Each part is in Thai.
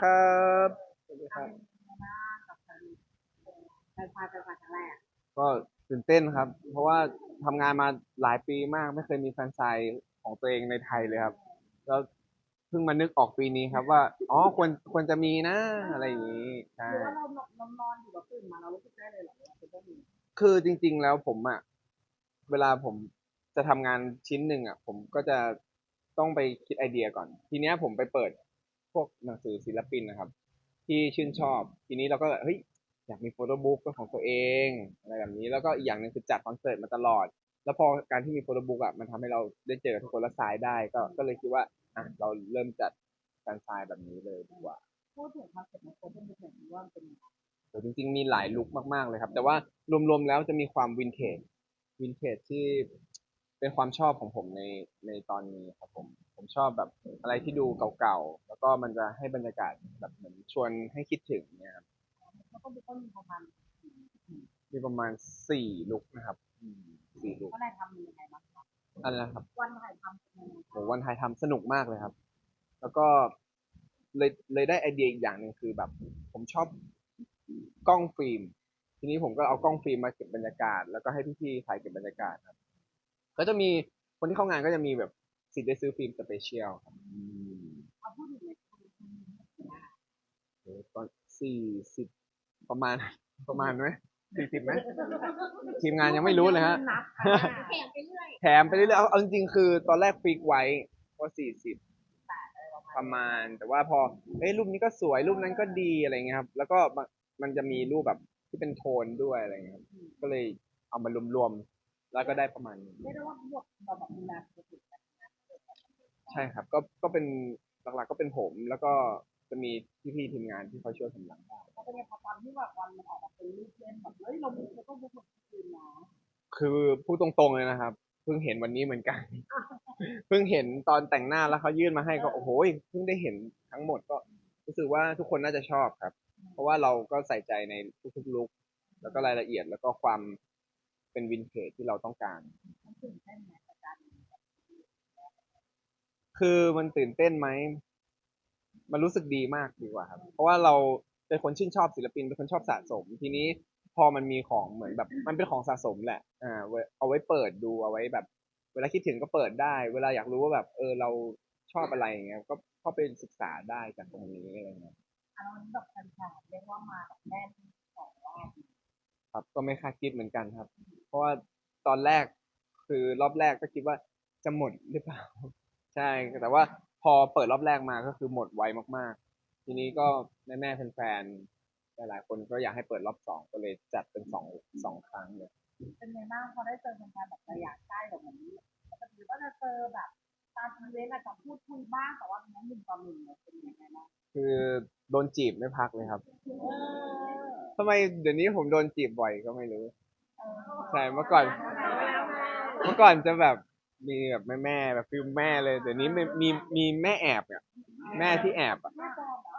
ครับสวัสดีครับแฟนชายเป็นครั้งแรกก็ตื่นเต้นครับ เพราะว่าทำงานมาหลายปีมาก ไม่เคยมีแฟรนไชส์ของตัวเองในไทยเลยครับ แล้วเพิ่งมานึกออกปีนี้ครับ ว่า อ๋อควรควรจะมีนะ อะไรอย่างนี้ใช่ หรือว่าเรานอนนอนอยู่แล้วตื่นมาเรารู้สึกได้เลยเหรอว่าเป็นเจ้าหญิงคือจริง ๆ แล้วผมอะเวลาผมจะทำงานชิ้นหนึ่งอะผมก็จะต้องไปคิดไอเดียก่อน ทีเนี้ยผมไปเปิด พวกหนังสือศิลปินนะครับ ที่ชื่นชอบ ทีนี้เราก็เฮ้ยอยากมีโฟโต้บุ๊กเป็นของตัวเองอะไรแบบนี้ แล้วก็อีกอย่างหนึ่งคือจัดคอนเสิร์ตมาตลอด แล้วพอการที่มีโฟโต้บุ๊กอะมันทำให้เราได้เจอทุกคนละสายได้ก็ก็เลยคิดว่าอะเราเริ่มจัดแฟนไซน์แบบนี้เลยดีกว่าพูดถึงคอนเซ็ปต์ของโค้ชเป็นแบบนี้ว่าเป็นยังไงโหจริง ๆ มีหลายลุคมากๆเลยครับ แต่ว่ารวมๆแล้วจะมีความวินเทจวินเทจที่เป็นความชอบของผมในในตอนนี้ครับผม ผมชอบแบบอะไรที่ดูเก่าๆ แล้วก็มันจะให้บรรยากาศแบบเหมือนชวนให้คิดถึงเนี่ยครับแล้วก็มีต้นมีประมาณมีประมาณสี่ลุคนะครับอืมสี่ลุคว่านายทำมันยังไงบ้างคะอะไรนะครับวันถ่ายทำเป็นยังไงโหวันไทยทำสนุกมากเลยครับ แล้วก็เลยเลยได้ไอเดียอีกอย่างหนึ่งคือแบบ ผมชอบกล้องฟิล์ม ทีนี้ผมก็เอากล้องฟิล์มมาเก็บบรรยากาศ แล้วก็ให้พี่ๆถ่ายเก็บบรรยากาศครับ ก็จะมีคนที่เข้างานก็จะมีแบบ สิทธิ์ได้ซื้อฟิล์มสเปเชียลครับอืมเอาพูดถึงเลยโหตอนสี่สิบประมาณประมาณไหมสี่สิบไหมทีมงานยังไม่รู้เลยฮะนับแข่งไปเรื่อยแถมไปเรื่อยๆเอาเอาจริงๆคือ ตอนแรกฟิกไว้ว่าสี่สิบประมาณ แต่ว่าพอเอ้ยรูปนี้ก็สวยรูปนั้นก็ดีอะไรเงี้ยครับ แล้วก็มันมันจะมีรูปแบบที่เป็นโทนด้วยอะไรเงี้ยครับก็เลยเอามารวมๆแล้วก็ได้ประมาณนี้เรียกได้ว่าทั้งหมดเราแบบดูแลตัวเอง ใช่ครับ ก็ก็เป็นหลักๆก็เป็นผม แล้วก็จะมีพี่ๆทีมงานที่เขาช่วยผมหลังได้แล้วเป็นไงพอตอนที่แบบวันมันออกมาเป็นรูปเล่นแบบเฮ้ยเราบุกเราต้องบุกคนอื่นเนาะคือพูดตรงๆเลยนะครับ เพิ่งเห็นวันนี้เหมือนกัน เพิ่งเห็นตอนแต่งหน้าแล้วเขายื่นมาให้ก็โอ้โหเพิ่งได้เห็นทั้งหมดก็รู้สึกว่าทุกคนน่าจะชอบครับ เพราะว่าเราก็ใส่ใจในทุกๆลุคแล้วก็รายละเอียดแล้วก็ความเป็นวินเทจที่เราต้องการ มันตื่นเต้นไหมกับการ คือมันตื่นเต้นไหม มันรู้สึกดีมากดีกว่าครับ เพราะว่าเราเป็นคนชื่นชอบศิลปิน เป็นคนชอบสะสม ทีนี้พอมันมีของเหมือนแบบ มันเป็นของสะสมแหละ อ่าไว้เอาไว้เปิดดูเอาไว้แบบ เวลาคิดถึงก็เปิดได้ เวลาอยากรู้ว่าแบบ เออเราชอบอะไรอย่างเงี้ย ก็เข้าไปศึกษาได้จากตรงนี้อะไรเงี้ยอันนั้นแบบแฟนๆเรียกว่ามาแบบแน่นสองรอบครับ ก็ไม่คาดคิดเหมือนกันครับ เพราะว่าตอนแรกคือรอบแรกก็คิดว่าจะหมดหรือเปล่าใช่ แต่ว่าพอเปิดรอบแรกมาก็คือหมดไวมากๆ ทีนี้ก็แม่แม่ๆแฟนๆ หลายๆคนก็อยากให้เปิดรอบสองก็เลยจัดเป็นสองสองครั้งเลยเป็นไงบ้างพอได้เจอแฟนๆแบบระยะใกล้แบบนี้ปกติก็จะเจอแบบตามอีเวนต์อาจจะพูดคุยบ้างแต่ว่าตรงนั้นหนึ่งต่อหนึ่งเนี่ยเป็นยังไงบ้างคือโดนจีบไม่พักเลยครับเออทำไมเดี๋ยวนี้ผมโดนจีบบ่อยก็ไม่รู้เออใช่เมื่อก่อน เมื่อก่อนจะแบบ มีแบบแม่แม่ๆแบบฟิลแม่เลยเดี๋ยวนี้มีมีมีแม่แอบอะแม่ที่แอบอะ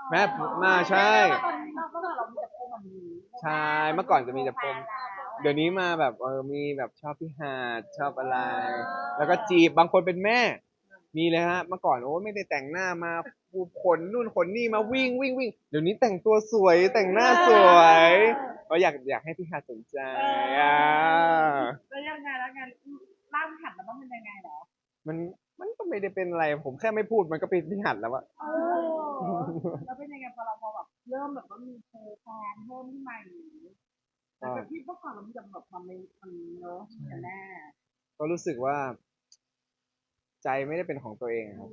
แม่มาใช่ตอนนี้เราก็เรามีแต่พวกแบบนี้ใช่เมื่อก่อนจะมีแต่พวกเดี๋ยวนี้มาแบบเออมีแบบชอบพี่หาดชอบอะไร แล้วก็จีบบางคนเป็นแม่ มีเลยฮะ เมื่อก่อนโอ้ไม่ได้แต่งหน้ามาปูขนนู่นขนนี่มาวิ่งวิ่งวิ่งเดี๋ยวนี้แต่งตัวสวยแต่งหน้าสวยก็อยากอยากให้พี่หาดสนใจอ่าแล้วยังไงแล้วไง ร่างหันมันต้องเป็นยังไงเหรอมันมันก็ไม่ได้เป็นอะไร ผมแค่ไม่พูดมันก็เป็นพี่หัดแล้วอะเออแล้วเป็นยังไงพอเราพอแบบเริ่มแบบว่ามีโชว์แฟนเพิ่มขึ้นมาอย่างนี้แต่จากที่เมื่อก่อนเรามีแต่แบบมันไม่มันเนอะแต่แน่ก็รู้สึกว่า ใจไม่ได้เป็นของตัวเองครับ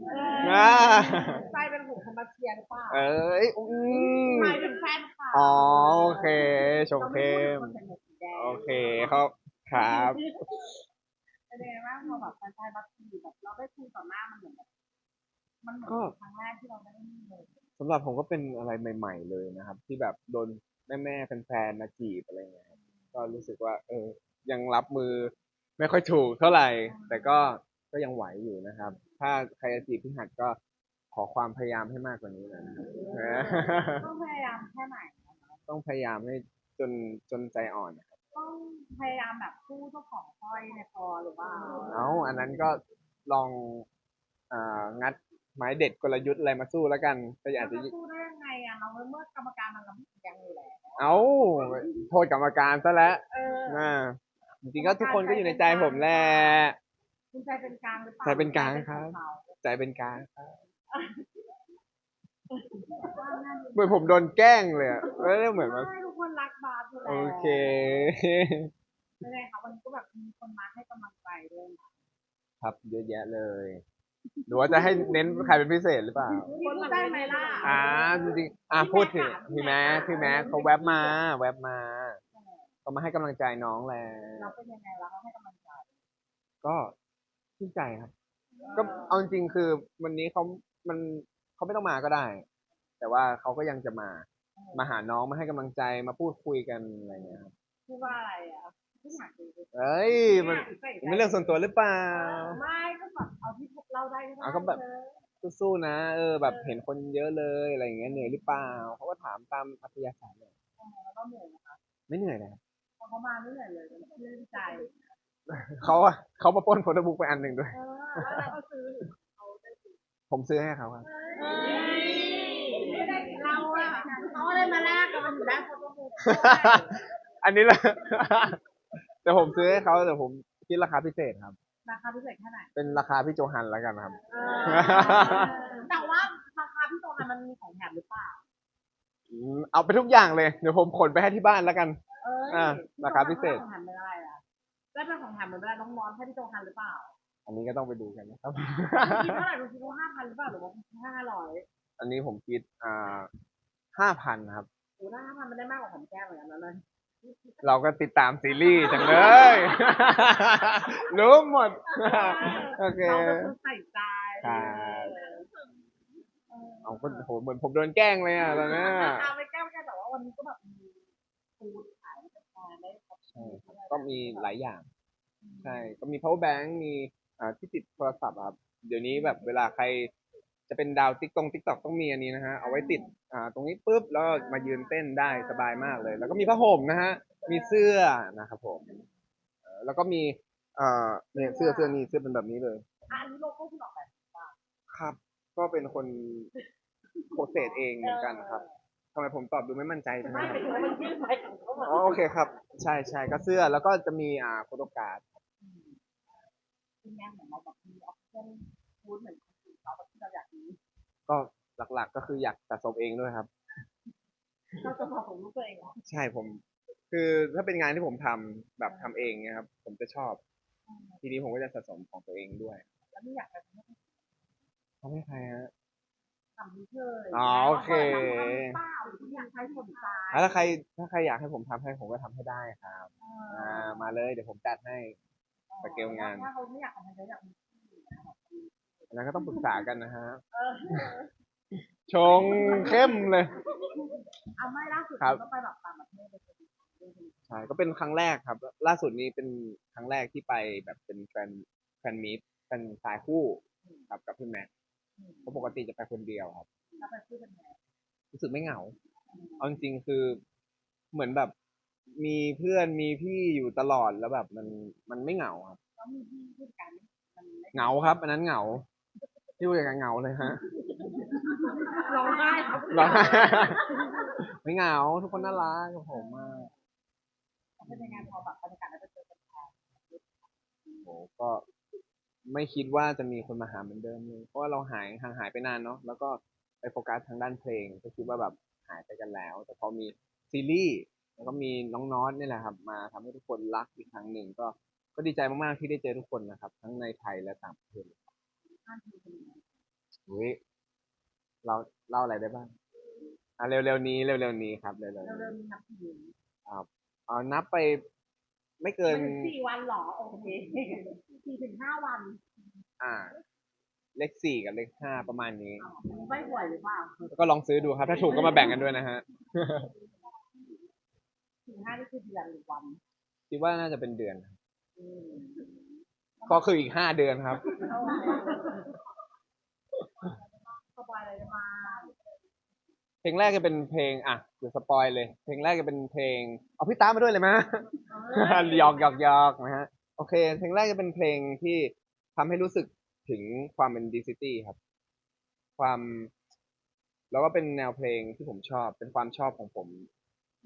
เออ่าใจเป็นหูคนมาเชียร์หรือเปล่าเอ้ยอืมหมายถึงแฟนค่ะ อ๋อโอเคชมเราเข้ไม่มได้พูดถึงคนใส่หมวกสีแดงโอเคเขาครับ เป็นยังไงบ้างพอแบบแฟนๆมาคุยแบบเราได้คุยต่อหน้ามันเหมือนแบบมันเหมือนก็ครั้งแรกที่เราได้นี่เลยสำหรับผมก็เป็นอะไรใหม่ ๆ เลยนะครับ ที่แบบโดนแม่ๆแฟนๆมาจีบอะไรเงี้ยครับก็รู้สึกว่า เออ ยังรับมือ ไม่ค่อยถูกเท่าไหร่ แต่ก็ก็ยังไหวอยู่นะครับ ถ้าใครจะจีบพี่หัดก็ขอความพยายามให้มากกว่านี้หนะต้องพยายามแค่ไหนต้องพยายามให้จนจนใจอ่อนนะครับ ต้องพยายามแบบสู้เจ้าของสร้อยในคอหรือว่าเอาอันนั้นก็ลองอ่างัดไม้เด็ดกลยุทธ์อะไรมาสู้แล้วกันก็อาจจะเราสู้ได้ยังไงอะเราเมื่อกรรมการมันลำเอียงอยู่แล้วเอ้าโทษกรรมการซะแล้วเอออ่าจริงๆก็ทุกคนก็อยู่ในใจผมแหละ คุณใจเป็นกลางหรือเปล่าใจเป็นกลางครับ ใจเป็นกลางครับเหมือนผมโดนแกล้งเลยอะไม่ได้เหมือนว่าใช่ทุก คนรักบาสอยู่แล้วโอเคยังไงคะวันนี้ก็แบบมีคนมาให้กำลังใจด้วยนะครับเยอะแยะเลย หรือว่าจะให้เน้นใครเป็นพิเศษหรือเปล่าพูดได้ไหมล่ะอ่าจริงๆอ่าพูดถึงพี่แม็กพี่แม็กเขาแวบมา แวบมาเขามาให้กำลังใจน้องแล้เราวเป็นยังไงเราให้กำลังใจก็ชื่นใจครับ ก็เอาจริงๆคือวันนี้เขามันเขาไม่ต้องมาก็ได้ แต่ว่าเขาก็ยังจะมา มาหาน้องมาให้กำลังใจมาพูดคุยกันอะไรเงี้ยครับพูดว่าอะไรอะพูดหนักดีเอ้ยมันมันเรื่องส่วนตัวหรือเปล่า ไม่ก็แบบเอาที่เราได้ก็ได้เอาก็แบบ สู้ๆนะ เออ แบบเห็นคนเยอะเลยอะไรอย่างเงี้ยเหนื่อยหรือเปล่าเขาก็ถามตามอัธยาศัยเลยแล้วก็เหนื่อยนะคะไม่เหนื่อยนะครับพอเขามาไม่เหนื่อยเลยเรื่องใจเขาอะเขามาปล้นโฟโต้บุ๊กไปอันหนึ่งด้วยเออแล้วเราก็ซื้อผมซื้อให้เขาครับไม่ได้ เราอะเขาอะไรมาแลกกันมันอยู่ได้โฟโต้บุ๊กอันนี้แหละ แต่ผมซื้อให้เขาแต่ผมคิดราคาพิเศษครับ ราคาพิเศษแค่ไหนเป็นราคาพี่โจฮันแล้วกันครับแต่ว่าราคาพี่โตนันมันมีของแถมหรือเปล่า อืมเอาไปทุกอย่างเลย เดี๋ยวผมขนไปให้ที่บ้านแล้วกัน เอ้ยอ่าราคาพิเศษ ของแถมเป็นอะไรอะได้เป็นของแถมเป็นอะไรน้องมอนให้พี่โตทันหรือเปล่าอันนี้ก็ต้องไปดูกันนะครับคิดเท่าไหร่ดูคิดว่าห้าพันหรือเปล่าหรือว่าห้าร้อย อันนี้ผมคิดอ่าห้าพันครับ โอ้ถ้าห้าพันมันได้มากกว่าของแก้มเหมือนกันนะเลยเราก็ติดตามซีรีส์จังเลย รู้หมด โอเค เราเป็นคนใส่ใจครับเอาก็โหเหมือนผมโดนแกล้งเลยอะตอนเนี้ยเอาไปแก้มแก้มแต่ว่าวันนี้ก็แบบมีฟูดขายเป็นแฟนได้ครับใช่ครับก็มีหลายอย่าง ใช่ ก็มี power bank มีอ่าที่ติดโทรศัพท์อะครับ เดี๋ยวนี้แบบเวลาใคร จะเป็นดาวติ๊กตงติ๊กตอกต้องมีอันนี้นะฮะเอาไว้ติดอ่าตรงนี้ปุ๊บแล้วก็มายืนเต้นได้สบายมากเลย แล้วก็มีผ้าห่มนะฮะมีเสื้อนะครับผมเอ่อแล้วก็มีเอ่อเนี่ยเสื้อเสื้อนี่เสื้อเป็นแบบนี้เลย อะอันนี้โลโก้คุณออกแบบครับ ก็เป็นคนโปรเซสเองเหมือนกันครับทำไมผมตอบดูไม่มั่นใจใช่ไหมไม่ครับถึงว่ามันยื่นไปของเขาแบบอ๋อโอเคครับ ใช่ใช่ก็เสื้อแล้วก็จะมีอ่าโฟโตการ์ดคุณแม่เหมือนเราแบบมีออปชั่นฟูดเหมือนคนอื่น เขาแบบที่เราอยากมีก็หลักๆก็คืออยากสะสมเองด้วยครับ เราจะบอกของลูกตัวเองเหรอใช่ผม คือถ้าเป็นงานที่ผมทำแบบทำเองเนี่ยครับ ผมจะชอบ ทีนี้ผมก็จะสะสมของตัวเองด้วยแล้วไม่อยากจะทำให้เขาไม่ใครฮะ ทำเฉยอ๋อโอเคเปล่าหรืออยากใช้สนใจแล้วถ้าใครถ้าใครอยากให้ผมทำให้ผมก็ทำให้ได้ครับ อ่ามาเลยเดี๋ยวผมจัดให้ สเกลงาน ถ้าเขาไม่อยากทำให้อยากมี อันนั้นก็ต้องปรึกษากันนะฮะเออชงเข้มเลย เอาไม่ล่าสุดครับ ก็ไปแบบต่างประเทศเลยใช่ก็เป็นครั้งแรกครับ ล่าสุดนี้เป็นครั้งแรกที่ไปแบบเป็นแฟนแฟนมีตเป็นสายคู่ครับกับพี่แม็กซ์เพราะปกติจะไปคนเดียวครับ แล้วไปพูดกันไงรู้สึกไม่เหงา เอาจริงๆคือเหมือนแบบมีเพื่อนมีพี่อยู่ตลอดแล้วแบบมันมันไม่เหงาครับก็มีที่พูดกันมันไม่เหงาครับ อันนั้นเหงา ที่พูดอย่างนั้นเหงาเลยฮะร้องไห้ครับร้องไห้ไม่เหงา ทุกคนน่ารักกับผมมากเป็นยังไงพอแบบบรรยากาศแล้วไปเจอกันแทนโอ้ก็ไม่คิดว่าจะมีคนมาหาเหมือนเดิมเลยเพราะว่าเราหายห่างหายไปนานเนาะแล้วก็ไปโฟกัสทางด้านเพลง ก็คิดว่าแบบหายไปกันแล้ว แต่พอมีซีรีส์แล้วก็มีน้องน็อตนี่แหละครับ มาทำให้ทุกคนรักอีกครั้งหนึ่งก็ก็ดีใจมากๆที่ได้เจอทุกคนนะครับ ทั้งในไทยและต่างประเทศท่านคื อเป็นยังไงอุ้ยเราเล่าอะไรได้บ้างอะเร็วๆนี้เร็วๆนี้ครับเร็วๆเรานี้เริ่มนับถือเอานับไปไม่เกินสี่วันหรอโอเคสี่ถึงห้าวันอ่า เลขสี่กับเลขห้าประมาณนี้ ไม่ป่วยหรือเปล่าก็ลองซื้อดูครับ ถ้าถูกก็มาแบ่งกันด้วยนะฮะสี่ห้านี่คือเดือนหรือวันคิดว่าน่าจะเป็นเดือน อืม ก็คืออีกห้าเดือนครับ สบายเลยมาเพลงแรกจะเป็นเพลง อะเดี๋ยวสปอยเลย เพลงแรกจะเป็นเพลง เอาพี่ตามาด้วยเลยไหมหยอกหยอกหยอกนะฮะ โอเค เพลงแรกจะเป็นเพลงที่ทำให้รู้สึกถึงความเป็นดีซิตี้ครับ ความ แล้วก็เป็นแนวเพลงที่ผมชอบ เป็นความชอบของผม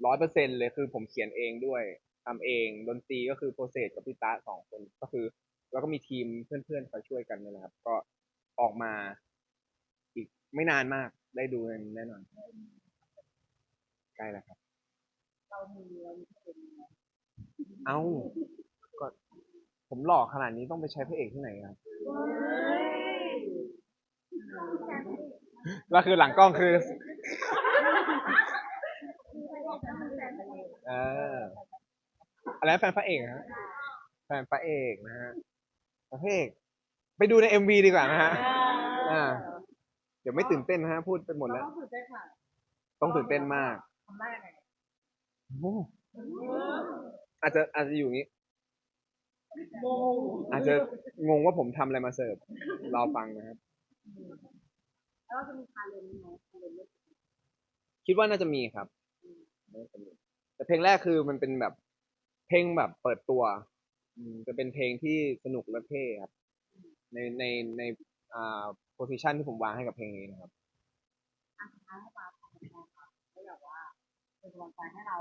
ร้อยเปอร์เซ็นเลยคือผมเขียนเองด้วยทำเอง ดนตรีก็คือโปรเซสกับพี่ตาสองคน ก็คือ แล้วก็มีทีมเพื่อนๆคอยช่วยกันนี่แหละครับ ก็ออกมาอีกไม่นานมากได้ดูกันแน่นอนใกล้แล้วครับ เรามีเรามีเป็นยังไงเอ้าก็ผมหล่อขนาดนี้ต้องไปใช้พระเอกที่ไหนครับแล้วคือหลังกล้องคือ เอออะไรนะแฟนพระเอกนะฮะแฟนพระเอกนะฮะแฟน พระเอกไปดูในเอ็มวีดีกว่านะฮะ อ่า เดี๋ยวไม่ตื่นเต้นนะฮะ พูดไปหมดเราแล้ว ต้องตื่นเต้นค่ะต้องตื่นเต้นมากทำได้ยังไงโอ้อาจจะอาจจะอยู่อย่างนี้ โมอาจจะงงว่าผมทำอะไรมาเสิร์ฟรอฟังนะครับ แล้วเราจะมีคาเลนไหมคาเลนเล่นคิดว่าน่าจะมีครับน่าจะมีแต่เพลงแรกคือมันเป็นแบบ เพลงแบบเปิดตัว อืมจะเป็นเพลงที่สนุกและเท่ครับ ในในในอ่าโพสิชันที่ผมวางให้กับเพลงนี้นะครับ อะสุดท้ายให้ปาทำยังไงคะให้แบบว่าเป็นกำลังใจให้เรา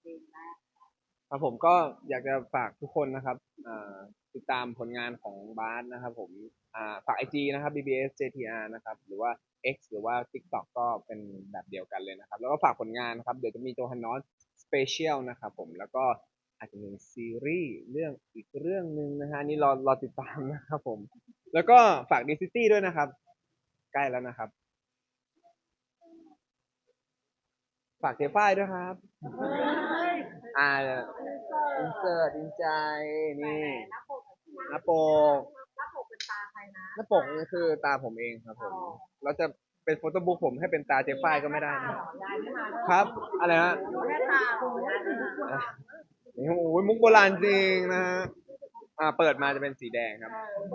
เพลงแรกครับผมก็อยากจะฝากทุกคนนะครับอ่าติดตามผลงานของบาสนะครับ ผมอ่าฝากไอจีนะครับ bbs jtr นะครับ หรือว่า X หรือว่า TikTok ก็เป็นแบบเดียวกันเลยนะครับ แล้วก็ฝากผลงานนะครับ เดี๋ยวจะมีโจฮันนอสสเปเชียลนะครับผมแล้วก็ อาจจะมีซีรีส์เรื่องอีกเรื่องหนึ่งนะฮะอันนี่รอรอติดตามนะครับผม แล้วก็ฝากดีซิตี้ด้วยนะครับ ใกล้แล้วนะครับ ฝากเทฝ้ายด้วยครับ อ่าอินเสิร์ตอินใจนี่หน้าปกหน้าปกหน้าปกเป็นตาใครนะหน้าปกนี่คือตาผมเองครับผมเราจะเป็นโฟโต้บุ๊กผมให้เป็นตาเจฟฝ้ายก็ไม่ได้นะยายไม่มาด้วยครับ อะไรนะ แค่ตาของยายไม่มาอะนี่โอ้ยมุกโบราณจริงนะฮะอ่าเปิดมาจะเป็นสีแดงครับ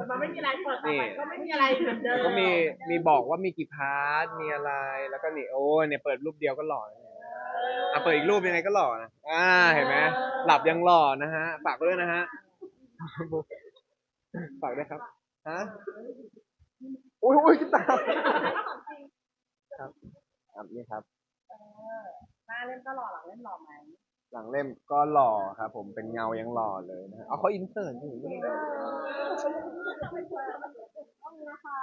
มันไม่มีอะไรเปิดต่อไปก็ไม่มีอะไรเหมือนเดิแล้วมก็มีมีบอกว่ามีกี่พาร์ทมีอะไรแล้วก็นี่โอ้ยเนี่ยเปิดรูปเดียวก็หล่อนะอะเปิดอีกรูปยังไงก็หล่อนะอ่าเห็นไหมหลับยังหล่อนะฮะฝากด้วยนะฮะฝากด้วยครับฮะโอ้ยโอ้ยตามครับครับนี่ครับ หน้าเล่นก็หล่อหลังเล่นหล่อไหม หลังเล่มก็หล่อครับผมเป็นเงายังหล่อเลยนะเอาเขาอินเสิร์ตอยู่นี่ ต้องนะคะ